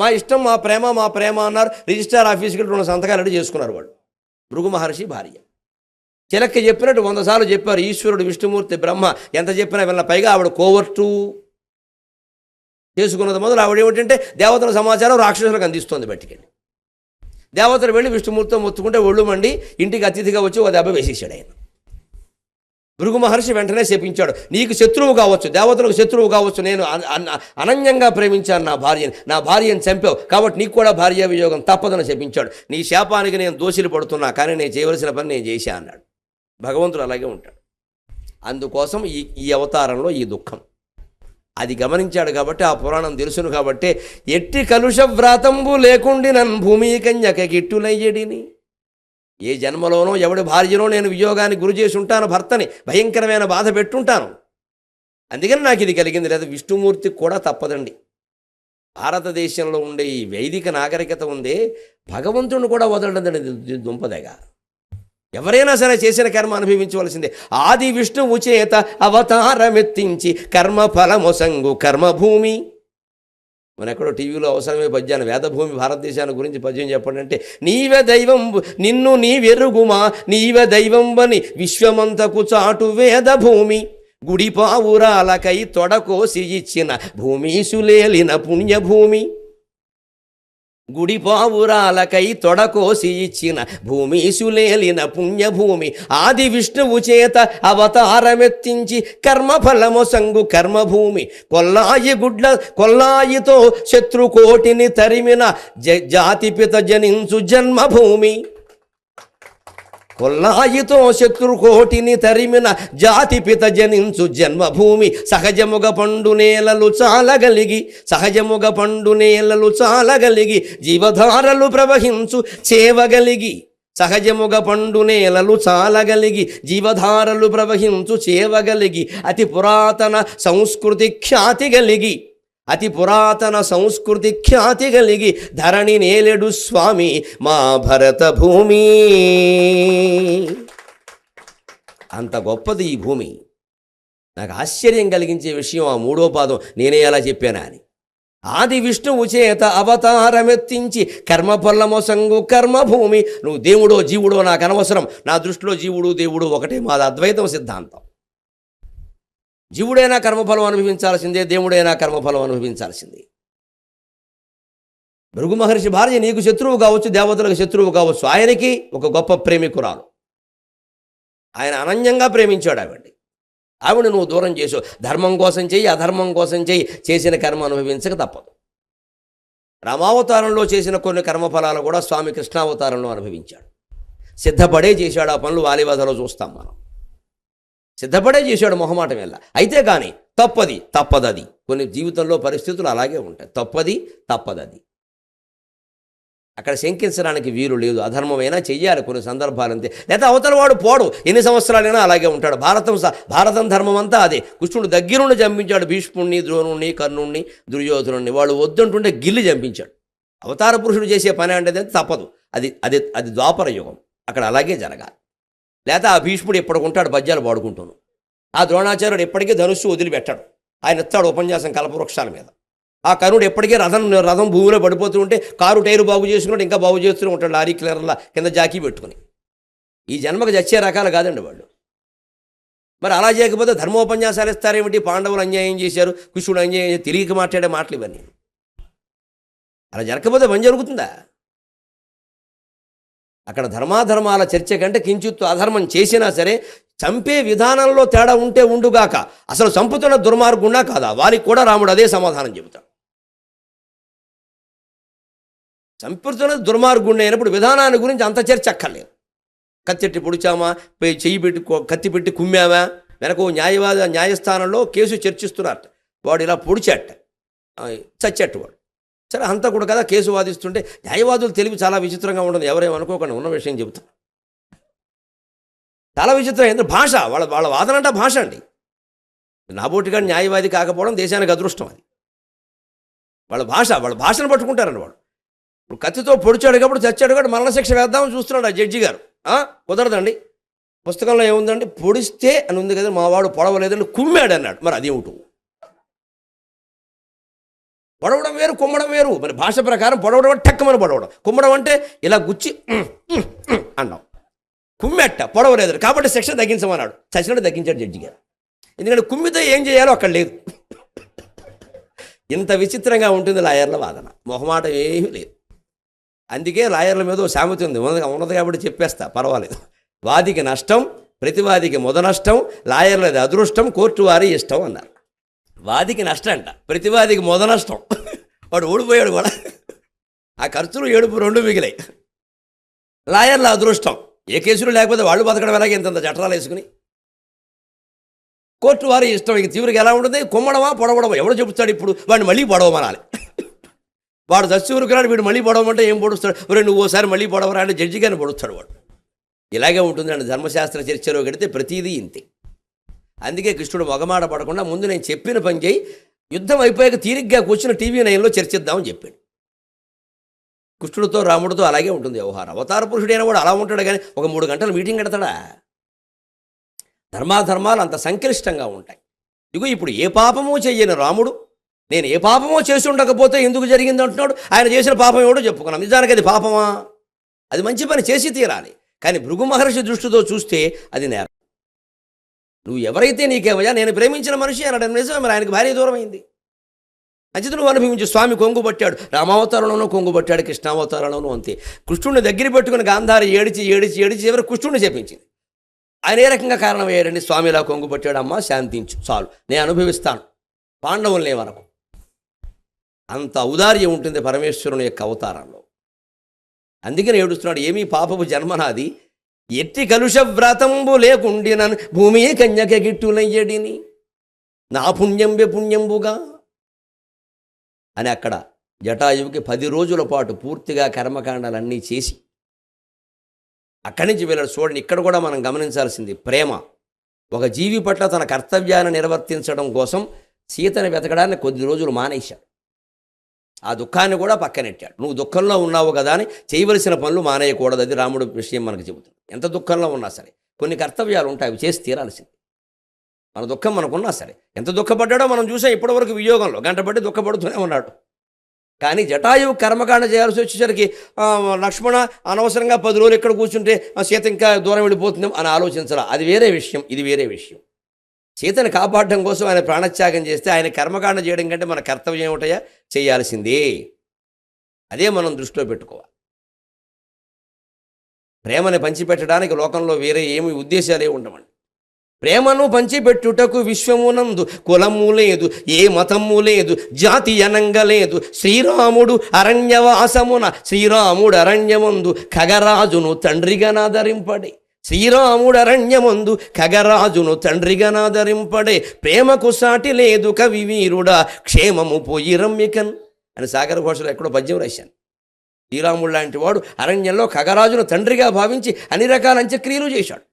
మా ఇష్టం మా ప్రేమ మా ప్రేమ అన్నారు. రిజిస్టార్ ఆఫీస్కి రెండు సంతకాలు రెడీ చేసుకున్నారు వాళ్ళు. భృగు మహర్షి భార్య. చిలక్క చెప్పినట్టు వంద సార్లు చెప్పారు. ఈశ్వరుడు విష్ణుమూర్తి బ్రహ్మ ఎంత చెప్పినా వీళ్ళ పైగా ఆవిడ కోవర్టు. చేసుకున్నది మొదలు ఆవిడ ఏమిటంటే దేవతల సమాచారం రాక్షసులకు అందిస్తోంది బట్టికెళ్ళి దేవతలు వెళ్ళి విష్ణుమూర్తితో మొత్తుకుంటే ఒళ్ళు మండి ఇంటికి అతిథిగా వచ్చి ఒక దెబ్బ వేసేసాడు ఆయన. భృగు మహర్షి వెంటనే శపించాడు. నీకు శత్రువు కావచ్చు దేవతలకు శత్రువు కావచ్చు నేను అనన్యంగా ప్రేమించాను నా భార్యని. నా భార్యను చంపావు. కాబట్టి నీకు కూడా భార్య వియోగం తప్పదని శపించాడు. నీ శాపానికి నేను దోషులు పడుతున్నా కానీ నేను చేయవలసిన పని నేను చేశా అన్నాడు. భగవంతుడు అలాగే ఉంటాడు. అందుకోసం ఈ ఈ అవతారంలో ఈ దుఃఖం. అది గమనించాడు కాబట్టి ఆ పురాణం తెలుసును కాబట్టి ఎట్టి కలుష వ్రాతంబు లేకుండి నన్ను భూమి కన్యక గిట్టులయ్యడిని ఏ జన్మలోనో ఎవడి భార్యనో నేను వియోగాన్ని గురి చేసి ఉంటాను భర్తని భయంకరమైన బాధ పెట్టుంటాను. అందుకని నాకు ఇది కలిగింది. లేదా విష్ణుమూర్తికి కూడా తప్పదండి. భారతదేశంలో ఉండే ఈ వైదిక నాగరికత ఉందే భగవంతుడిని కూడా వదలడండి దుంపదగా. ఎవరైనా సరే చేసిన కర్మ అనుభవించవలసిందే. ఆది విష్ణువు చేత అవతారమెత్తించి కర్మ ఫలమొసంగు కర్మభూమి. ఎక్కడో టీవీలో అవసరమే పద్యాన్ని వేదభూమి భారతదేశాన్ని గురించి పద్యం చెప్పండి అంటే నీవే దైవం నిన్ను నీవెరుగుమా? నీవే దైవంబని విశ్వమంతకు చాటు వేదభూమి. గుడిపావురాలకై తొడకోసి ఇచ్చిన భూమీసులేలిన పుణ్యభూమి. గుడిపావురాలకై తొడకోసి ఇచ్చిన భూమీసులేలిన పుణ్యభూమి ఆది విష్ణువు చేత అవతారమెత్తించి కర్మఫలము సంగు కర్మభూమి. కొల్లాయి గుడ్ల కొల్లాయితో శత్రుకోటిని తరిమిన జ జాతిపిత జనించు జన్మభూమి. కొల్లాయితో శత్రుకోటిని తరిమిన జాతిపిత జనించు జన్మభూమి సహజముగ పండు నేలలు చాలగలిగి సహజముగ పండు నేలలు చాలగలిగి జీవధారలు ప్రవహించు చేవగలిగి సహజముగ పండు నేలలు చాలగలిగి జీవధారలు ప్రవహించు చేవగలిగి అతి పురాతన సంస్కృతి ఖ్యాతి కలిగి అతి పురాతన సంస్కృతి ఖ్యాతి కలిగి ధరణి నేలెడు స్వామి మా భరత భూమి. అంత గొప్పది ఈ భూమి. నాకు ఆశ్చర్యం కలిగించే విషయం ఆ మూడో పాదం నేనే ఎలా చెప్పానా అని. ఆది విష్ణువు చేత అవతారమెత్తించి కర్మఫలమొసంగు కర్మభూమి. నువ్వు దేవుడో జీవుడో నాకు అనవసరం. నా దృష్టిలో జీవుడు దేవుడు ఒకటే మాది అద్వైతం సిద్ధాంతం. జీవుడైనా కర్మఫలం అనుభవించాల్సిందే దేవుడైనా కర్మఫలం అనుభవించాల్సిందే. భృగు మహర్షి భార్య నీకు శత్రువు కావచ్చు దేవతలకు శత్రువు కావచ్చు ఆయనకి ఒక గొప్ప ప్రేమికురాలు. ఆయన అనన్యంగా ప్రేమించాడు ఆవిడ్ని. ఆవిడ నువ్వు దూరం చేసు ధర్మం కోసం చెయ్యి అధర్మం కోసం చెయ్యి చేసిన కర్మ అనుభవించక తప్పదు. రామావతారంలో చేసిన కొన్ని కర్మఫలాలు కూడా స్వామి కృష్ణావతారంలో అనుభవించాడు. సిద్ధపడే చేశాడు ఆ పనులు వాలివాదలో చూస్తాం మనం. సిద్ధపడే చేశాడు మొహమాటం వెళ్ళ అయితే కానీ తప్పది తప్పదది. కొన్ని జీవితంలో పరిస్థితులు అలాగే ఉంటాయి. తప్పది తప్పదది. అక్కడ శంకించడానికి వీలు లేదు. అధర్మమైనా చెయ్యాలి కొన్ని సందర్భాలు అంతే లేదా అవతల వాడు పోడు. ఎన్ని సంవత్సరాలైనా అలాగే ఉంటాడు. భారతం స- భారతం ధర్మం అంతా అదే. కృష్ణుడు దగ్గరుండి చంపించాడు భీష్ముణ్ణి ద్రోణుణ్ణి కర్ణుణ్ణి దుర్యోధనుణ్ణి. వాళ్ళు వద్దంటుంటే గిల్లి చంపించాడు అవతార పురుషుడు చేసే పని అంటే తప్పదు. అది అది అది ద్వాపర యుగం. అక్కడ అలాగే జరగాలి. లేకపోతే ఆ భీష్ముడు ఎప్పటికుంటాడు పద్యాలు పాడుకుంటాను ఆ ద్రోణాచార్యుడు ఎప్పటికీ ధనుస్సు వదిలిపెట్టాడు. ఆయన ఎత్తాడు ఉపన్యాసం కల్పవృక్షాల మీద. ఆ కరుణుడు ఎప్పటికీ రథం రథం భూమిలో పడిపోతూ ఉంటే కారు టైరు బాగు చేసుకున్నాడు ఇంకా బాగు చేస్తూనే ఉంటాడు లారీ క్లియర్లా కింద జాకీ పెట్టుకుని. ఈ జన్మకు చచ్చే రకాలు కాదండి వాళ్ళు. మరి అలా చేయకపోతే ధర్మోపన్యాసాలు ఇస్తారేమిటి? పాండవులు అన్యాయం చేశారు కృష్ణుడు అన్యాయం తెలియక మాట్లాడే మాటలు ఇవన్నీ. అలా జరగకపోతే పని జరుగుతుందా? అక్కడ ధర్మాధర్మాల చర్చ కంటే కించిత్తు అధర్మం చేసినా సరే చంపే విధానంలో తేడా ఉంటే ఉండుగాక. అసలు చంపుతున్న దుర్మార్గుండా కాదా? వారికి కూడా రాముడు అదే సమాధానం చెబుతాడు. చంపుతున్న దుర్మార్గుండి అయినప్పుడు విధానాన్ని గురించి అంత చర్చ అక్కర్లేదు. కత్తిట్టి పొడిచామా? చెయ్యి పెట్టి కత్తి పెట్టి కుమ్మావా? వెనక ఓ న్యాయవాద న్యాయస్థానంలో కేసు చర్చిస్తున్నారట వాడు ఇలా పొడిచాట చచ్చట్టు వాడు సరే హంతకుడు కదా కేసు వాదిస్తుంటే న్యాయవాదులు తెలివి చాలా విచిత్రంగా ఉండదు. ఎవరేమనుకోకుండా ఉన్న విషయం చెబుతాం చాలా విచిత్రం. ఎందుకంటే భాష వాళ్ళ వాళ్ళ వాదన అంటే భాష అండి. నాబోటిగా న్యాయవాది కాకపోవడం దేశానికి అదృష్టం అది. వాళ్ళ భాష వాళ్ళ భాషను పట్టుకుంటారండి వాడు ఇప్పుడు కత్తితో పొడిచాడు కాబట్టి చచ్చాడు కాబట్టి మరణశిక్ష వేద్దామని చూస్తున్నాడు ఆ జడ్జి గారు. ఆ? కుదరదండి. పుస్తకంలో ఏముందండి? పొడిస్తే అని ఉంది కదా మా వాడు పొడవలేదని కుమ్మాడు అన్నాడు మరి అదేమిటో పొడవడం వేరు కుమ్మడం వేరు. మరి భాష ప్రకారం పొడవడం అంటే టక్కమని పొడవడం. కుమ్మడం అంటే ఇలా గుచ్చి అన్నాం. కుమ్మెట్ట పొడవలేదు కాబట్టి శిక్ష తగ్గించమన్నాడు. చచ్చినట్టు తగ్గించాడు జడ్జి గారు. ఎందుకంటే కుమ్మితో ఏం చేయాలో అక్కడ లేదు. ఇంత విచిత్రంగా ఉంటుంది లాయర్ల వాదన. మొహమాట ఏమీ లేదు. అందుకే లాయర్ల మీద సామెత ఉంది. ఉన్నది ఉన్నది కాబట్టి చెప్పేస్తా. పర్వాలేదు. వాదికి నష్టం ప్రతివాదికి మొద నష్టం లాయర్లది అదృష్టం కోర్టు వారి ఇష్టం అన్నారు. వాదికి నష్టం అంట ప్రతివాదికి మొద నష్టం. వాడు ఓడిపోయాడు కూడా. ఆ ఖర్చులు ఏడుపు రెండు మిగిలాయి. లాయర్ల అదృష్టం. ఏ కేసులు లేకపోతే వాళ్ళు బతకడం ఎలాగే ఇంత చట్టాలు వేసుకుని? కోర్టు వారి ఇష్టం. ఇక తీవ్రంగా ఎలా ఉంటుంది? కుమ్మడమా పొడవడమా? ఎవడు చెబుతాడు ఇప్పుడు? వాడిని మళ్ళీ పొడవమనాలి. వాడు దస్యూరుకురాడు వీడు మళ్ళీ పొడవమంటే ఏం పొడుస్తాడు? ఒరే నువ్వు ఓసారి మళ్ళీ పొడవరా అంటే జడ్జి గారిని పొడుస్తాడు వాడు. ఇలాగే ఉంటుంది అండి ధర్మశాస్త్ర చర్చలో గడితే ప్రతిదీ ఇంతే. అందుకే కృష్ణుడు మగమాట పడకుండా ముందు నేను చెప్పిన పని చేయి. యుద్ధం అయిపోయాక తీరిగ్గా కూర్చుని టీవీ నైన్లో చర్చిద్దామని చెప్పాడు. కృష్ణుడితో రాముడితో అలాగే ఉంటుంది వ్యవహారం. అవతార పురుషుడైనా కూడా అలా ఉంటాడు కానీ ఒక మూడు గంటలు మీటింగ్ పెడతాడా ధర్మాధర్మాలు అంత సంక్లిష్టంగా ఉంటాయి. ఇదిగో ఇప్పుడు ఏ పాపమో చెయ్యని రాముడు నేను ఏ పాపమో చేసి ఉండకపోతే ఎందుకు జరిగింది అంటున్నాడు? ఆయన చేసిన పాపం ఎవడో చెప్పుకున్నాం. నిజానికి అది పాపమా? అది మంచి పని చేసి తీరాలి. కానీ భృగు మహర్షి దృష్టితో చూస్తే అది నేరం. నువ్వు ఎవరైతే నీకేమయ్యా? నేను ప్రేమించిన మనిషి అనడం నిజమే మరి ఆయనకు భార్య దూరమైంది. అయింది నువ్వు స్వామి కొంగు పట్టాడు. రామావతారంలోనూ కొంగు పట్టాడు కృష్ణావతారంలోనూ అంతే. కృష్ణుడిని దగ్గర పెట్టుకుని గాంధారి ఏడిచి ఏడిచి ఏడిచి ఎవరు? కృష్ణుడిని చెప్పించింది ఆయన ఏ రకంగా కారణం స్వామి ఇలా కొంగు పట్టాడమ్మా శాంతించు. చాలు. నేను అనుభవిస్తాను. పాండవులనే వరకు అంత ఔదార్యం ఉంటుంది పరమేశ్వరుని యొక్క అవతారంలో. అందుకని ఏడుస్తున్నాడు ఏమీ పాపపు జన్మనాది? ఎట్టి కలుష వ్రతంబు లేకుండినను భూమి కన్యక గిట్టునయ్యడిని. నా పుణ్యంబె పుణ్యంబుగా. అని అక్కడ జటాయువుకి పది రోజుల పాటు పూర్తిగా కర్మకాండాలన్నీ చేసి అక్కడి నుంచి వెళ్ళాడు. చూడండి ఇక్కడ కూడా మనం గమనించాల్సింది ప్రేమ. ఒక జీవి పట్ల తన కర్తవ్యాన్ని నిర్వర్తించడం కోసం సీతను వెతకడాన్ని కొద్ది రోజులు మానేశాడు. ఆ దుఃఖాన్ని కూడా పక్కనెట్టాడు. నువ్వు దుఃఖంలో ఉన్నావు కదా అని చేయవలసిన పనులు మానేయకూడదు అది రాముడు విషయం మనకు చెబుతుంది. ఎంత దుఃఖంలో ఉన్నా సరే కొన్ని కర్తవ్యాలు ఉంటాయి అవి చేసి తీరాల్సింది. మన దుఃఖం మనకున్నా సరే ఎంత దుఃఖపడ్డాడో మనం చూసాం ఇప్పటివరకు వియోగంలో. గంట పట్టి దుఃఖపడుతూనే ఉన్నాడు. కానీ జటాయువు కర్మకాండ చేయాల్సి వచ్చేసరికి లక్ష్మణ అనవసరంగా పది రోజులు ఇక్కడ కూర్చుంటే సీత ఇంకా దూరం వెళ్ళిపోతుందేమో అని ఆలోచించాల అది వేరే విషయం ఇది వేరే విషయం. సీతను కాపాడడం కోసం ఆయన ప్రాణత్యాగం చేస్తే ఆయన కర్మకాండ చేయడం కంటే మన కర్తవ్యం ఏమిటయా చేయాల్సిందే. అదే మనం దృష్టిలో పెట్టుకోవాలి. ప్రేమని పంచిపెట్టడానికి లోకంలో వేరే ఏమి ఉద్దేశాలే ఉండవండి. ప్రేమను పంచిపెట్టుటకు విశ్వమునందు కులము లేదు ఏ మతము లేదు జాతి అనంగ లేదు. శ్రీరాముడు అరణ్యవాసమున శ్రీరాముడు అరణ్యమందు ఖగరాజును తండ్రిగా నాదరింపడి. శ్రీరాముడు అరణ్యమందు ఖగరాజును తండ్రిగా నాదరింపడే ప్రేమకు సాటి లేదు కవి వీరుడా క్షేమము పోయి రమ్యకన్ అని సాగర భాషలో ఎక్కడో పద్యం రాశాను. శ్రీరాముడు లాంటి వాడు అరణ్యంలో ఖగరాజును తండ్రిగా భావించి అన్ని రకాల అంత్యక్రియలు చేశాడు.